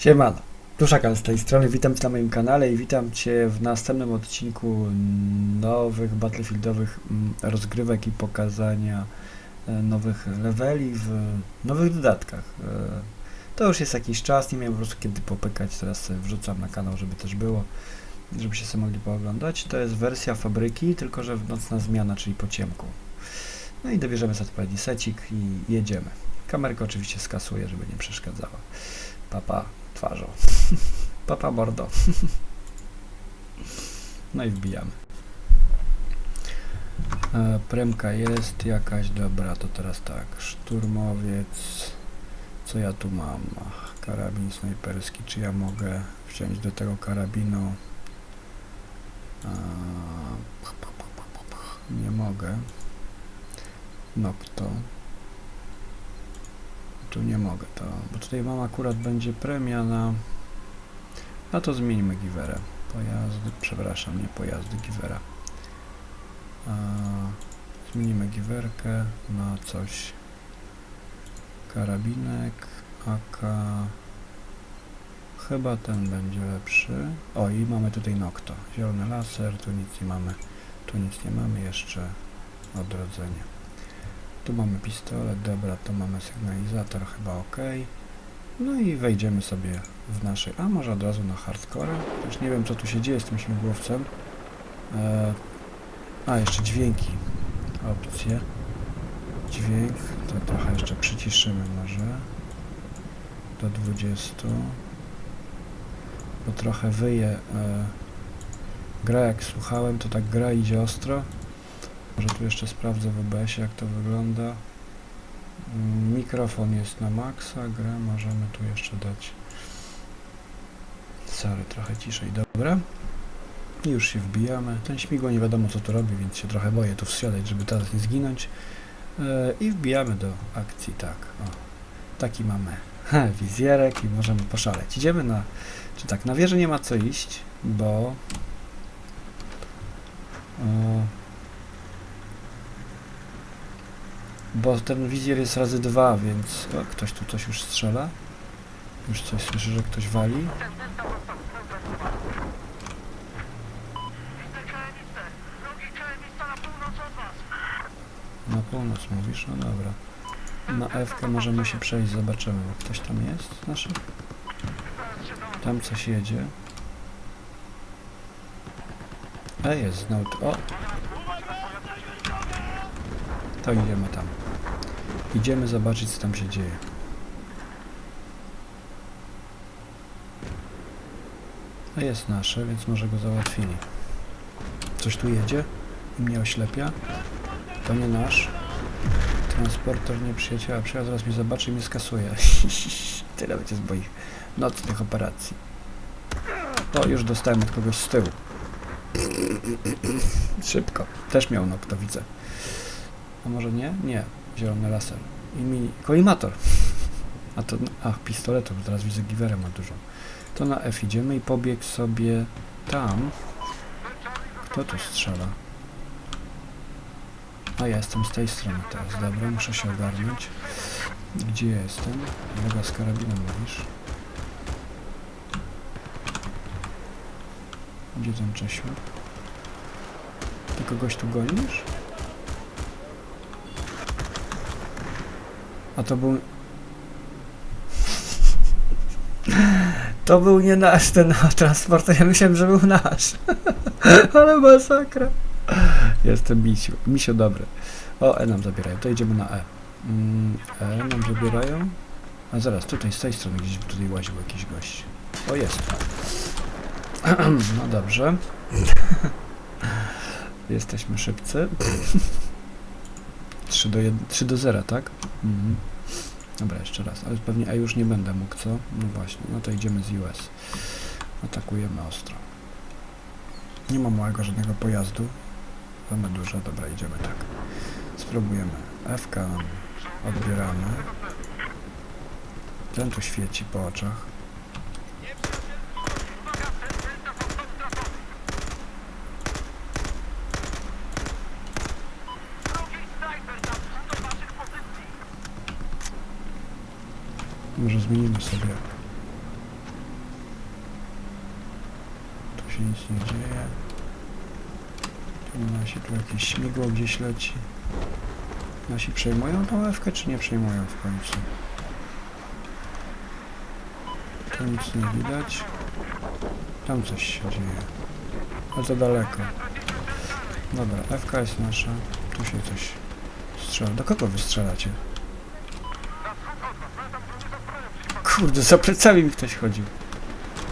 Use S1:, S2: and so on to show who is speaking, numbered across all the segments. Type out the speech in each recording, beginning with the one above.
S1: Siemano, Duszakal z tej strony, witam Cię na moim kanale i witam Cię w następnym odcinku nowych battlefieldowych mm, rozgrywek i pokazania e, nowych leveli w nowych dodatkach. E, To już jest jakiś czas, nie miałem po prostu kiedy popykać, teraz sobie wrzucam na kanał, żeby też było, żebyście sobie mogli pooglądać. To jest wersja fabryki, tylko że nocna zmiana, czyli po ciemku. No i dobierzemy sobie odpowiedni secik i jedziemy. Kamerkę oczywiście skasuję, żeby nie przeszkadzała. Papa twarzą. Papa mordo. No i wbijamy. E, premka jest jakaś, dobra, to teraz tak. Szturmowiec. Co ja tu mam? Ach, karabin snajperski. Czy ja mogę wziąć do tego karabinu? Pch. Nie mogę. Nocto. Tu nie mogę to, bo tutaj mam akurat będzie premia na... No to zmienimy giwerę. Pojazdy, przepraszam, nie pojazdy, giwera. Zmienimy giwerkę na coś. Karabinek, AK... Chyba ten będzie lepszy. O, i mamy tutaj Nocto. Zielony laser, tu nic nie mamy. Tu nic nie mamy, jeszcze odrodzenie. Tu mamy pistolet, dobra, tu mamy sygnalizator, chyba ok. No i wejdziemy sobie w naszej, a może od razu na hardcore. Już nie wiem co tu się dzieje z tym śmigłowcem. E, a, jeszcze dźwięki. Opcje. Dźwięk, to trochę jeszcze przyciszymy może. Do 20. Bo trochę wyje. E, gra jak słuchałem, to tak gra idzie ostro. Może tu jeszcze sprawdzę w OBS jak to wygląda. Mm, Mikrofon jest na maksa, grę możemy tu jeszcze dać. Sorry, trochę ciszej, dobra. I już się wbijamy. Ten śmigło nie wiadomo co tu robi, więc się trochę boję tu wsiadać, żeby teraz nie zginąć. E, I wbijamy do akcji, tak. O, taki mamy wizjerek i możemy poszaleć. Idziemy na... Czy tak, na wieżę nie ma co iść, bo... O, Bo ten wizjer jest razy dwa, więc o, ktoś tu coś już strzela. Już coś słyszę, że ktoś wali.
S2: Na północ
S1: mówisz? No dobra. Na F możemy się przejść, zobaczymy. Ktoś tam jest naszy?
S2: Zaraz się dołączę.
S1: Tam coś jedzie. E, jest znowu. O! To idziemy tam. Idziemy zobaczyć, co tam się dzieje. A jest nasze, więc może go załatwili. Coś tu jedzie i mnie oślepia. To nie nasz. Transporter nieprzyjaciela. Przyjazd zaraz mnie zobaczy i mnie skasuje. Tyle będzie z moich nocnych operacji. O, już dostałem od kogoś z tyłu. Szybko. Też miał nok, to widzę. A może nie? Nie. Zielony laser. I mini... Kolimator. A to... Ach, pistoletów. Teraz widzę giwerę ma dużo. To na F idziemy i pobiegł sobie tam. Kto tu strzela? A ja jestem z tej strony teraz. Dobra, muszę się ogarnąć. Gdzie ja jestem? Droga z karabinem mówisz? Gdzie ten Czesiu? Ty kogoś tu gonisz? A to był... To był nie nasz ten transporter, ja myślałem, że był nasz. Ale masakra. Jestem misiu. Misio dobry. O, E nam zabierają. To idziemy na E. Mm, E nam zabierają. A zaraz, tutaj z tej strony gdzieś tutaj łaził jakiś gość. O, jest. No dobrze. Jesteśmy szybcy. 3 do, 1, 3 do 0, tak? Mhm. Dobra, jeszcze raz. Ale pewnie A już nie będę mógł, co? No właśnie. No to idziemy z US. Atakujemy ostro. Nie ma małego żadnego pojazdu. Mamy duże. Dobra, idziemy tak. Spróbujemy. FK odbieramy. Ten tu świeci po oczach. Może zmienimy sobie. Tu się nic nie dzieje. Tu nasi tu jakieś śmigło gdzieś leci. Nasi przejmują tą lewkę, czy nie przejmują w końcu? Tu nic nie widać. Tam coś się dzieje. Ale to daleko. Dobra, FK jest nasza. Tu się coś strzela. Do kogo wy strzelacie? Kurde, za plecami mi ktoś chodził.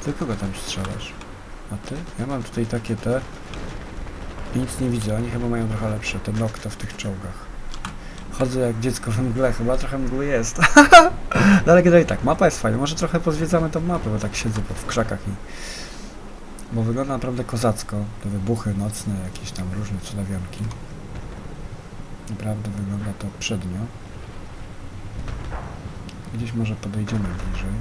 S1: Do kogo tam strzelasz? A ty? Ja mam tutaj takie te... i Nic nie widzę, oni chyba mają trochę lepsze, te nokta w tych czołgach. Chodzę jak dziecko w mgle, chyba trochę mgły jest. no ale generalnie tak, mapa jest fajna, może trochę pozwiedzamy tą mapę, bo tak siedzę w krzakach i... Bo wygląda naprawdę kozacko, te wybuchy nocne, jakieś tam różne cudawianki. Naprawdę wygląda to przednio. Gdzieś może podejdziemy bliżej.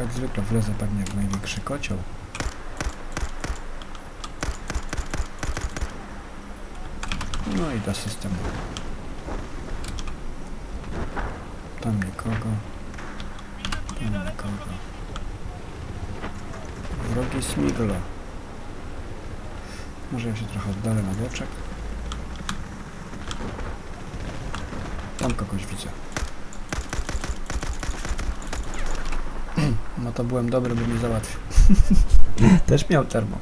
S1: Jak zwykle wlezę pewnie w największy kocioł. No i do systemu. Tam nikogo. Tam nikogo. Wrogi smiglo. Może ja się trochę oddalę na boczek. Tam kogoś widzę. No to byłem dobry, by mnie załatwił. Też miał termo.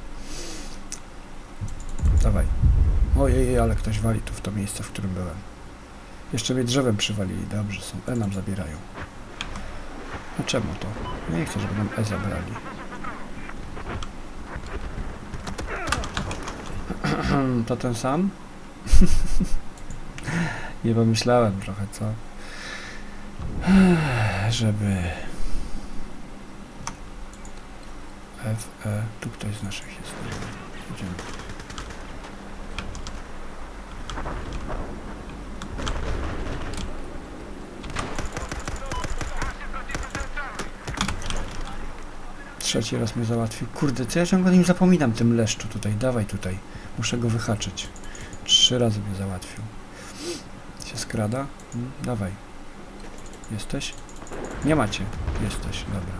S1: Dawaj. Ojej, ale ktoś wali tu w to miejsce, w którym byłem. Jeszcze mnie drzewem przywalili. Dobrze, są. E nam zabierają. A czemu to? Ja nie chcę, żeby nam E zabrali. to ten sam? nie pomyślałem trochę, co? Żeby... F, E... Tu ktoś z naszych jest. Idziemy. Trzeci raz mnie załatwił. Kurde, co ja ciągle nim zapominam, tym leszczu tutaj. Dawaj tutaj. Muszę go wyhaczyć. Trzy razy mnie załatwił. Się skrada? Mm, dawaj. Jesteś? Nie macie. Jesteś, dobra.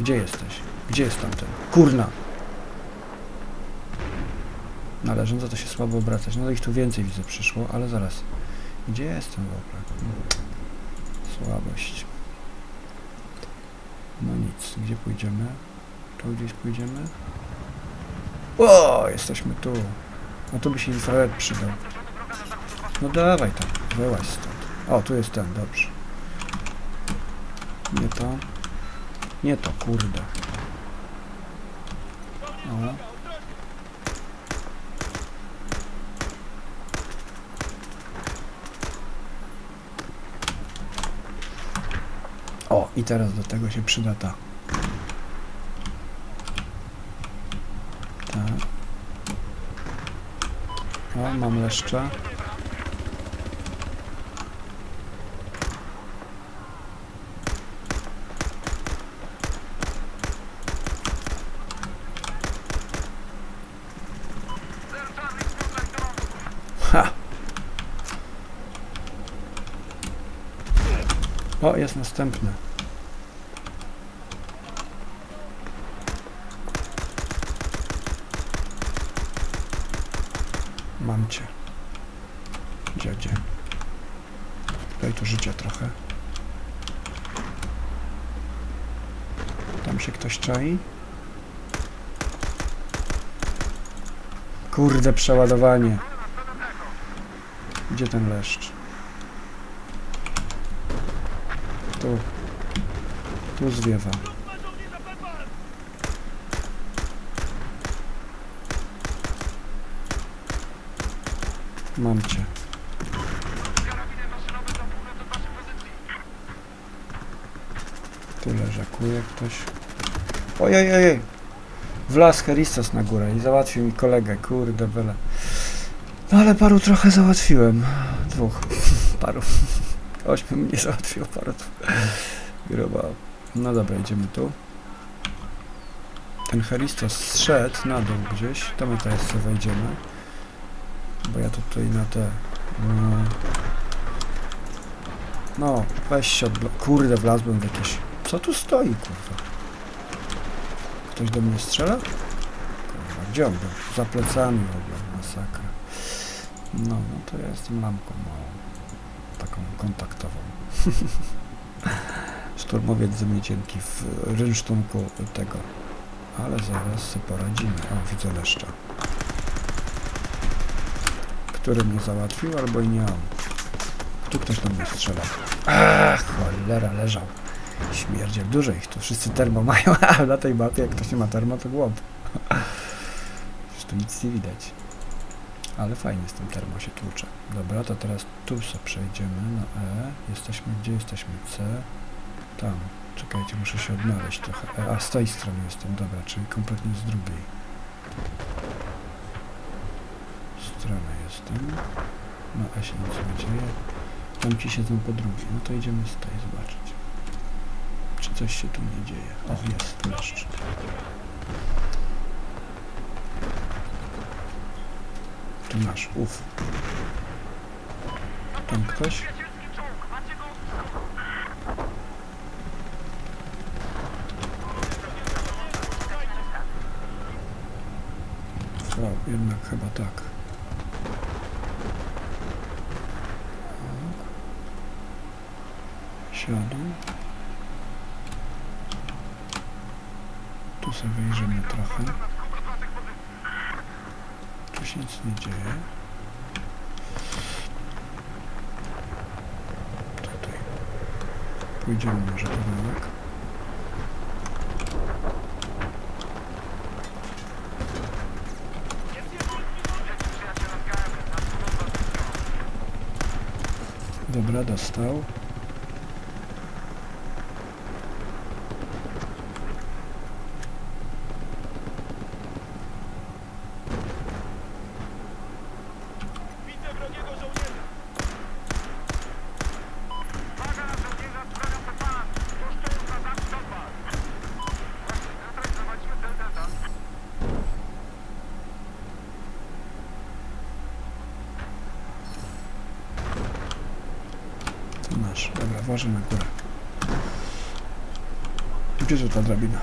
S1: Gdzie jesteś? Gdzie jest tamten? Kurna! Należąco to się słabo obracać. No to ich tu więcej widzę przyszło, ale zaraz. Gdzie jestem w ogóle? Słabość. No nic, gdzie pójdziemy? Tu gdzieś pójdziemy? O, jesteśmy tu. No tu by się infrared przydał. No dawaj tam, wyłaź stąd. O, tu jest ten, dobrze. Nie to. Nie to, kurde. O. O, i teraz do tego się przyda ta. Mam leszcze. Ha! O, jest następny. Mam cię. Dziadzie. Daj tu życia trochę. Tam się ktoś czai. Kurde, przeładowanie. Gdzie ten leszcz? Tu. Tu zwiewa. Mam cię. Tu leżakuje ktoś. Ojej, ojej. Wlazł Heristos na górę i załatwił mi kolegę, kurde bele. No ale paru trochę załatwiłem. Dwóch. Paru. Ośmiu mnie załatwiło, paru. Gruba. No dobra, idziemy tu. Enherista zszedł na dół gdzieś. To my teraz sobie wejdziemy. Bo ja tutaj na te... No, no weź się odblo... Kurde, wlazłem w jakieś... Co tu stoi, kurwa? Ktoś do mnie strzela? Kurwa, gdzie on był? Za plecami w ogóle, masakra. No, no to ja jestem lampką małą. Taką kontaktową. Szturmowiec ze mnie cienki w rynsztunku tego. Ale zaraz sobie poradzimy. O, widzę leszcza. Który mnie załatwił, albo i nie on. Tu ktoś do mnie strzela. Ach, cholera, leżał. Śmierdziel, dużo ich tu. Wszyscy termo mają, a na tej mapie jak ktoś nie ma termo, to głąb. Już tu nic nie widać. Ale fajnie z tym termo się tłucze. Dobra, to teraz tu sobie przejdziemy na E. Jesteśmy, gdzie jesteśmy? C. Tam. Czekajcie, muszę się odnaleźć trochę. E, a, z tej strony jestem, dobra, czyli kompletnie z drugiej. Strony jestem. Na E się nic nie dzieje. Tam ci siedzą po drugiej. No to idziemy z tej zobaczyć. Czy coś się tu nie dzieje. O, jest leszcz. Tu masz, uf. Tam ktoś? O, jednak chyba tak. Siadł. Sobie wyjrzymy trochę. Tu się nic nie dzieje. Tutaj. Pójdziemy może kawałek. Dobra, dostał.
S2: Widzę wrogiego żołnierza. Uwaga na żołnierza, zbraniam te pan. Tuż tu, na zachód od was. Właśnie, neutralizowaliśmy cel Delta.
S1: Tu na górę. Gdzie tu ta drabina?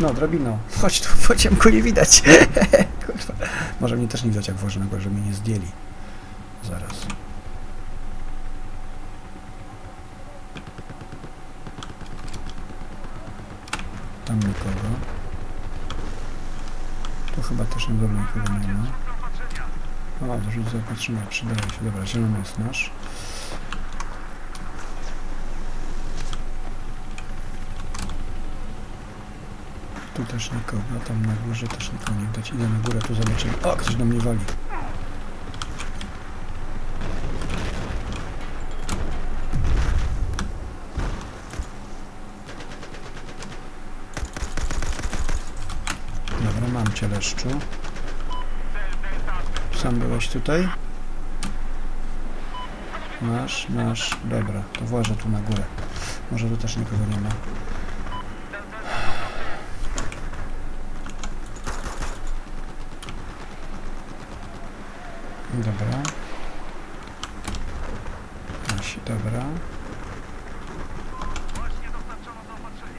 S1: No, drabino. Chodź tu, po ciemku nie widać. Kurwa. Może mnie też nie widać, jak włożę na górę, żeby mnie nie zdjęli. Zaraz. Tam nikogo. Tu chyba też na dole nie ma. O, rzut zaopatrzenia przydaje się. Dobra, zielony jest nasz. Tu też nikogo, tam na górze też nikogo nie widać. Idę na górę, tu zobaczymy. O, ktoś do mnie wali. Dobra, mam cię leszczu. Sam byłeś tutaj? Masz, masz. Dobra, to włażę tu na górę. Może tu też nikogo nie ma. Dobra. Nasi, dobra.
S2: Właśnie dostarczono zaopatrzenie.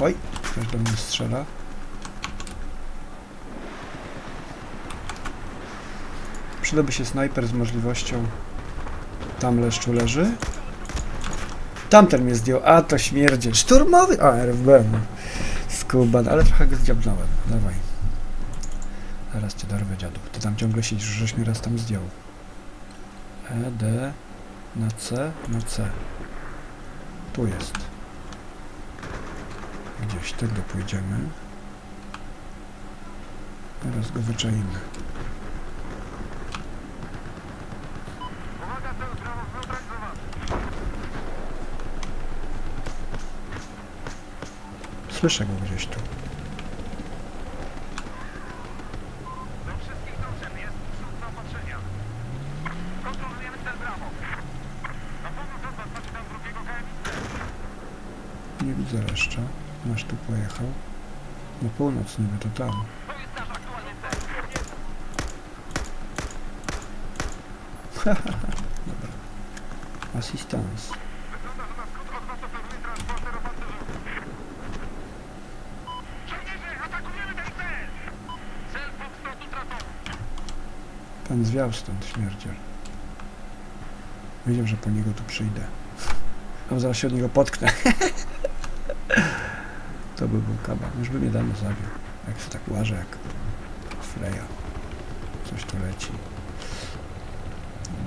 S1: Oj, ktoś do mnie strzela. Przydałby się snajper z możliwością... Tam leszczu leży. Tamten mnie zdjął. A, to śmierdzie. Szturmowy! A, RFB. Skuban, ale trochę go zdziabnąłem. Dawaj. Zaraz cię dorwę, dziadu. Ty tam ciągle siedzisz, żeś mnie raz tam zdjął. E, D, na C, na C. Tu jest. Gdzieś tędy pójdziemy. Teraz go wyczaimy.
S2: Uwaga, cel brawo zneutralizowany.
S1: Słyszę go gdzieś tu.
S2: Do wszystkich drużyn jest wśród zaopatrzenia. Kontrolujemy cel brawo. Na północ od was macie tam drugiego KMX.
S1: Nie widzę jeszcze. Nasz tu pojechał. Na północ niby to tam. Dobra. Assistance.
S2: Wygląda, że na wschód od was operuje transporter opancerzony. Żołnierze, atakujemy ten cel! Cel Foxtrotu tracony.
S1: Zwiał stąd, śmierdziel. Wiedział, że po niego tu przyjdę. A zaraz się od niego potknę. to by był kaban. Już by mnie dawno zabił. Jak się tak łaże, jak Freya. Coś tu leci.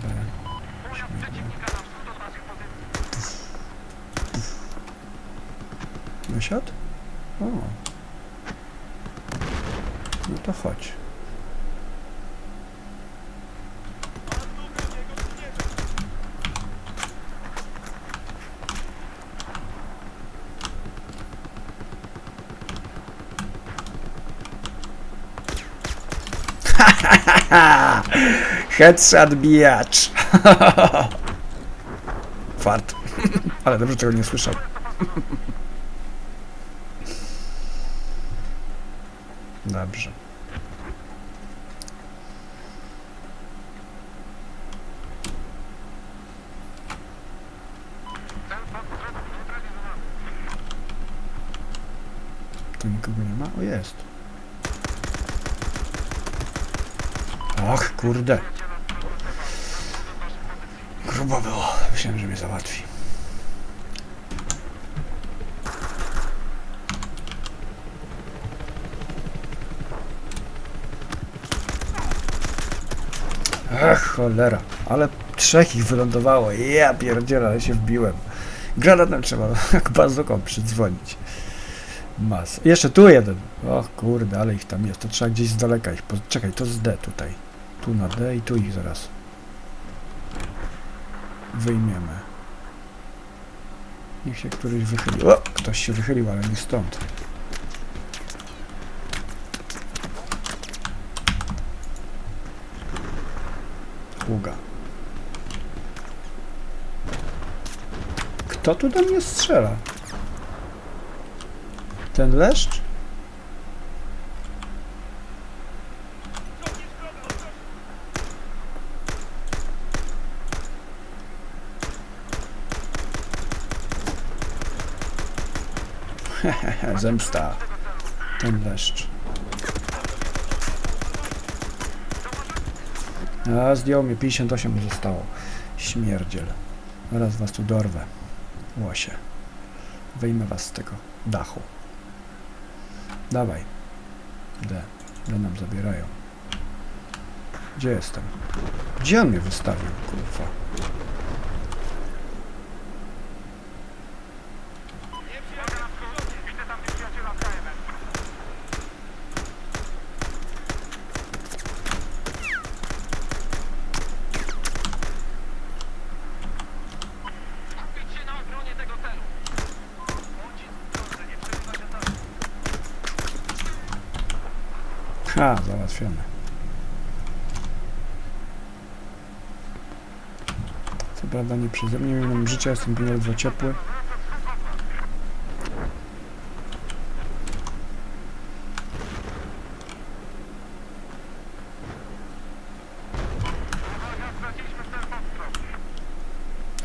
S1: Dobra. Wysiadł? O. No to chodź. Headshot bijacz. Fart. Ale dobrze, czego nie słyszał. Dobrze.
S2: Cel Foxtrot neutralizowany.
S1: Tu nikogo nie ma? O, jest. Ach, kurde.
S2: Lecie na stronę Stepan. Na wschód od waszych pozycji.
S1: Grubo było. Myślałem, że mnie załatwi. Ach, cholera. Ale trzech ich wylądowało. Ja pierdzielę, ale się wbiłem. Granatem trzeba jak bazuką przydzwonić. Mas. Jeszcze tu jeden. O kurde, ale ich tam jest. To trzeba gdzieś z daleka ich. Czekaj, to z D tutaj. Tu na D i tu ich zaraz wyjmiemy. Niech się któryś wychyli. O! Ktoś się wychylił, ale nie stąd. Długa. Kto tu do mnie strzela? Ten leszcz? Zemsta. Ten leszcz. A, zdjął mnie, 58 mi zostało. Śmierdziel. Zaraz was tu dorwę. Łosie. Wyjmę was z tego dachu. Dawaj. D. D nam zabierają. Gdzie jestem? Gdzie on mnie wystawił, kurwa?
S2: Uwaga na wschód. Widzę tam nieprzyjaciela w KMS. Skupić się na obronie tego celu. Pocisk dobrze, nie przerywa się tam.
S1: Ha, załatwione. Co prawda nie przeze mnie, nie mam życia, jestem bardzo ciepły.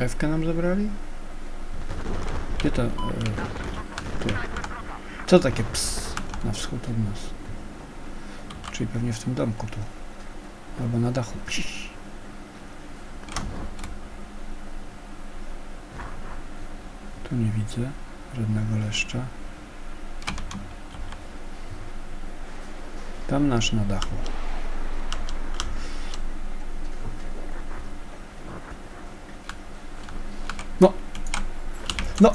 S1: Fkę nam zabrali? Gdzie to? E. Co takie ps na wschód od nas? Czyli pewnie w tym domku tu. Albo na dachu. Tu nie widzę żadnego leszcza. Tam nasz na dachu. No. No.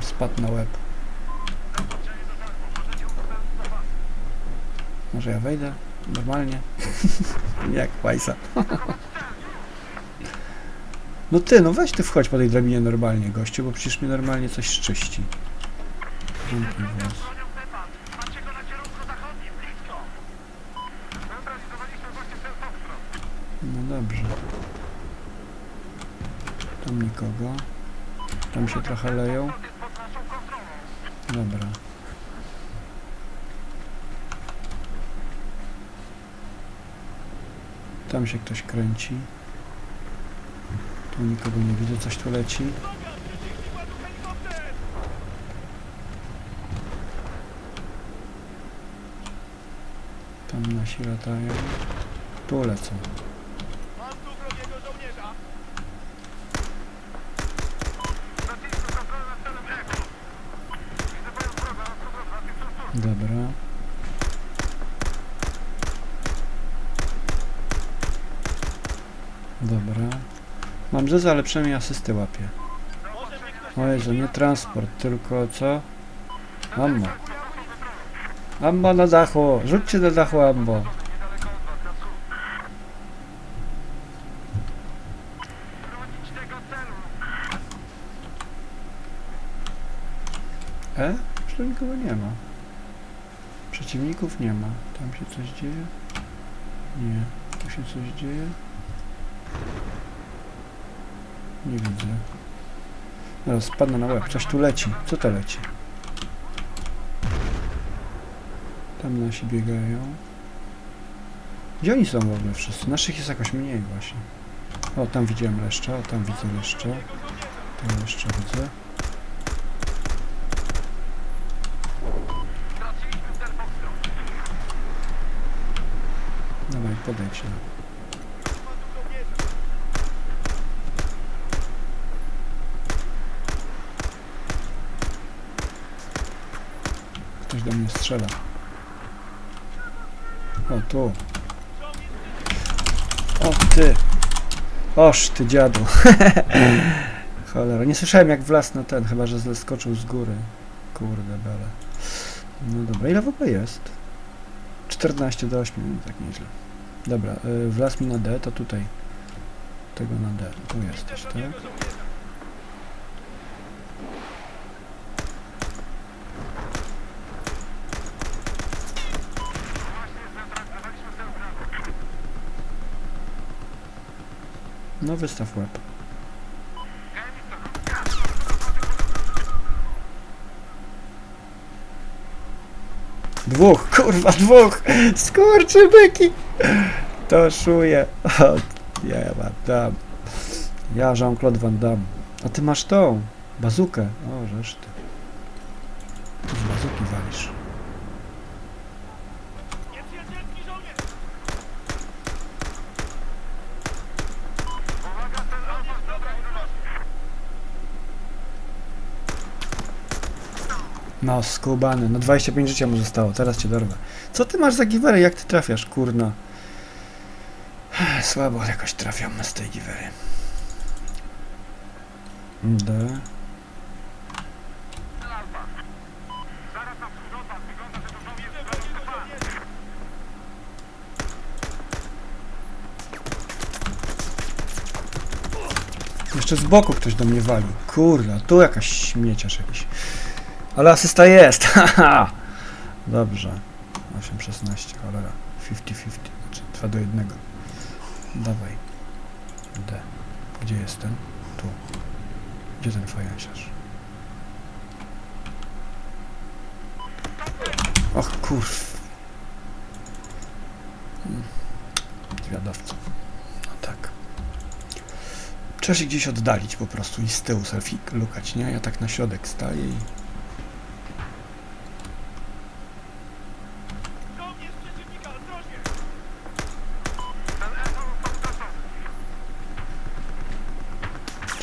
S1: Spadł na łeb. Może ja wejdę? Normalnie? Jak Wajsa. No ty, no weź ty wchodź po tej drabinie normalnie, gościu, bo przecież mnie normalnie coś szczyści. No dobrze. Tam nikogo. Tam się trochę leją. Dobra. Tam się ktoś kręci. Tu nikogo nie widzę, coś tu leci. Tam nasi latają. Tu lecą.
S3: Mam tu wrogiego żołnierza.
S2: Straciliśmy kontrolę nad celem Echo. Widzę pojazd wroga, rozkaz rozwad, jest tu, tu.
S1: Dobra. Dobra. Mam zeza, ale przynajmniej
S3: mi ktoś
S1: O Jezu, nie transport, tylko co? Ammo. Ammo na dachu! Rzućcie na dachu
S2: celu.
S1: E? Już nikogo nie ma. Przeciwników nie ma. Tam się coś dzieje? Nie. Tu się coś dzieje? Nie widzę. Zaraz spadnę na łeb. Coś tu leci. Co to leci? Tam nasi biegają. Gdzie oni są w ogóle wszyscy? Naszych jest jakoś mniej właśnie. O, tam widziałem leszcza. O, tam widzę leszcza. Tam leszcza widzę. Dawaj, podejdź. No.
S3: ma tu żołnierza.
S1: Ktoś do mnie strzela. O, tu. O, ty. Oż, ty dziadu. Cholera. Nie słyszałem jak wlazł na ten, chyba że zeskoczył z góry. Kurde bele. No dobra, ile w ogóle jest? 14 do 8, no tak nieźle. Dobra, y, mi na D, to tutaj. Tego na D. Tu jesteś, tak? No wystaw łeb. Dwóch, kurwa, dwóch! Skurczy byki! To szuje. O, ja. Ja Jean-Claude Van Damme. A ty masz tą, bazukę. O, żeż No, skubany. No 25 życia mu zostało, teraz cię dorwę. Co ty masz za giwery? Jak ty trafiasz, kurna? Słabo jakoś trafiam z tej giwery. D. Jeszcze z boku ktoś do mnie wali. Kurna, tu jakaś śmieciarz jakiś. Ale asysta jest! Dobrze. 8-16, cholera. 50-50, znaczy 2 do 1. Dawaj. D. Gdzie jestem? Tu. Gdzie ten fajansiarz? Och kurw. Zwiadowca. No tak. Trzeba się gdzieś oddalić po prostu i z tyłu selfie lukać, nie? Ja tak na środek staję i...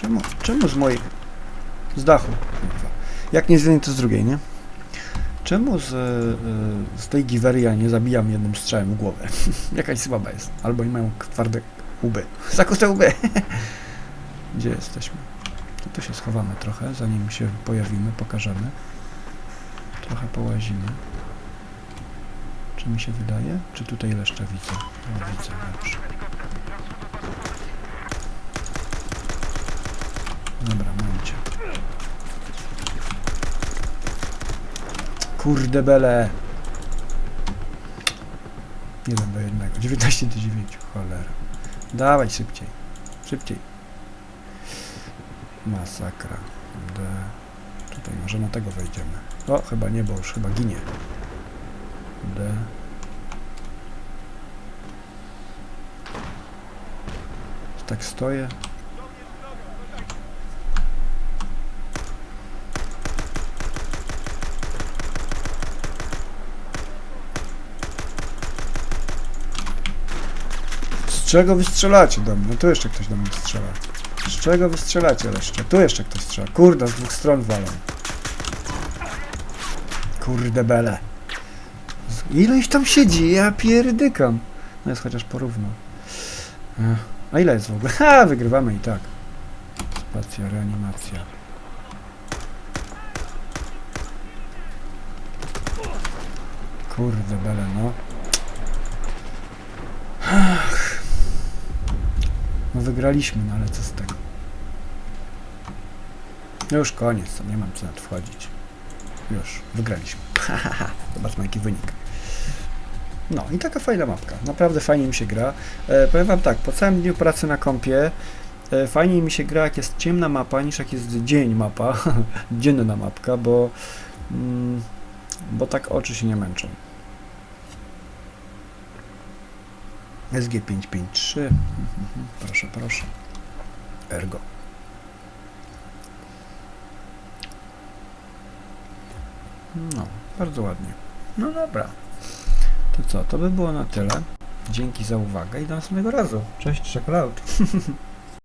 S1: Czemu, czemu z mojej... Z dachu. Jak nie z jednej, to z drugiej, nie? Czemu z, y, z tej giwery ja nie zabijam jednym strzałem w głowę? Jakaś słaba jest. Albo nie mają twarde łby. Zakute łby! Gdzie jesteśmy? To się schowamy trochę, zanim się pojawimy, pokażemy. Trochę połazimy. Czy mi się wydaje? Czy tutaj jeszcze widzę? Widzę, dobrze. Dobra, mam cię. Kurde bele. 1 do 1. 19 do 9. Cholera. Dawaj szybciej. Szybciej. Masakra. D. Tutaj może na tego wejdziemy. O, chyba nie, bo już chyba ginie. D. Tak stoję. Czego wy strzelacie do mnie? Tu jeszcze ktoś do mnie strzela. Z czego wy strzelacie jeszcze? Tu jeszcze ktoś strzela. Kurde, z dwóch stron walą. Kurde bele. Ile ich tam siedzi? Ja pierdykam. No jest chociaż porówno. A ile jest w ogóle? Ha, wygrywamy i tak. Spacja, reanimacja. Kurde bele, no. No wygraliśmy, no ale co z tego? No już koniec, to nie mam co nad wchodzić. Już, wygraliśmy. Zobaczmy jaki wynik. No i taka fajna mapka. Naprawdę fajnie mi się gra. E, powiem wam tak, po całym dniu pracy na kompie e, fajniej mi się gra jak jest ciemna mapa niż jak jest dzień mapa. Dzienna mapka, bo mm, bo tak oczy się nie męczą. SG553. Mhm, Proszę, proszę. Ergo. No, bardzo ładnie. No dobra. To co, to by było na tyle. Dzięki za uwagę i do następnego razu. Cześć, czekolad.